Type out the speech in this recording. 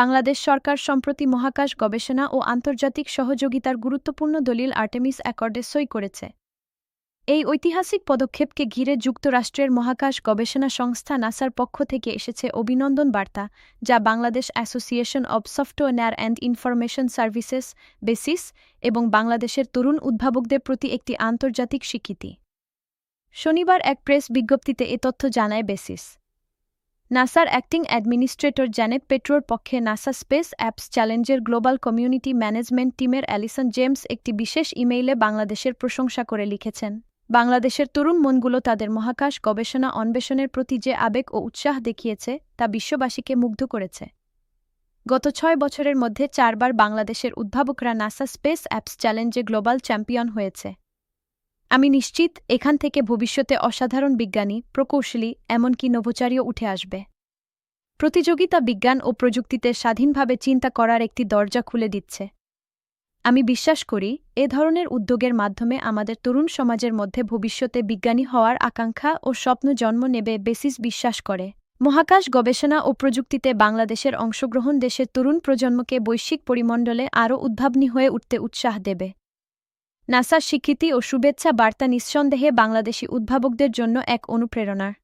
বাংলাদেশ সরকার সম্প্রতি মহাকাশ গবেষণা ও আন্তর্জাতিক সহযোগিতার গুরুত্বপূর্ণ দলিল আর্টেমিস অ্যাকর্ডে সই করেছে। এই ঐতিহাসিক পদক্ষেপকে ঘিরে যুক্তরাষ্ট্রের মহাকাশ গবেষণা সংস্থা নাসার পক্ষ থেকে এসেছে অভিনন্দন বার্তা, যা Bangladesh association of software and information services, BASIS, এবং বাংলাদেশের তরুণ উদ্ভাবকদের প্রতি একটি আন্তর্জাতিক স্বীকৃতি। শনিবার এক প্রেস বিজ্ঞপ্তিতে এ তথ্য জানায় বেসিস। নাসার অ্যাক্টিং অ্যাডমিনিস্ট্রেটর জ্যানেট পেট্রোর পক্ষে নাসা স্পেস অ্যাপস চ্যালেঞ্জের গ্লোবাল কমিউনিটি ম্যানেজমেন্ট টিমের অ্যালিসন জেমস একটি বিশেষ ইমেইলে বাংলাদেশের প্রশংসা করে লিখেছেন। বাংলাদেশের তরুণ মনগুলো তাদের মহাকাশ গবেষণা অন্বেষণের প্রতি যে আবেগ ও উৎসাহ দেখিয়েছে, তা বিশ্ববাসীকে মুগ্ধ করেছে। গত ছয় বছরের মধ্যে চারবার বাংলাদেশের উদ্ভাবকরা নাসা স্পেস অ্যাপস চ্যালেঞ্জে গ্লোবাল চ্যাম্পিয়ন হয়েছে। আমি নিশ্চিত এখান থেকে ভবিষ্যতে অসাধারণ বিজ্ঞানী, প্রকৌশলী, এমনকি নভোচারীও উঠে আসবে। প্রতিযোগিতা বিজ্ঞান ও প্রযুক্তিতে স্বাধীনভাবে চিন্তা করার একটি দরজা খুলে দিচ্ছে। আমি বিশ্বাস করি, এ ধরনের উদ্যোগের মাধ্যমে আমাদের তরুণ সমাজের মধ্যে ভবিষ্যতে বিজ্ঞানী হওয়ার আকাঙ্ক্ষা ও স্বপ্ন জন্ম নেবে বেসিস বিশ্বাস করে। মহাকাশ গবেষণা ও প্রযুক্তিতে বাংলাদেশের অংশগ্রহণ দেশের তরুণ প্রজন্মকে বৈশ্বিক পরিমণ্ডলে আরও উদ্ভাবনী হয়ে উঠতে উৎসাহ দেবে। নাসার স্বীকৃতি ও শুভেচ্ছা বার্তা নিঃসন্দেহে বাংলাদেশি উদ্ভাবকদের জন্য এক অনুপ্রেরণার।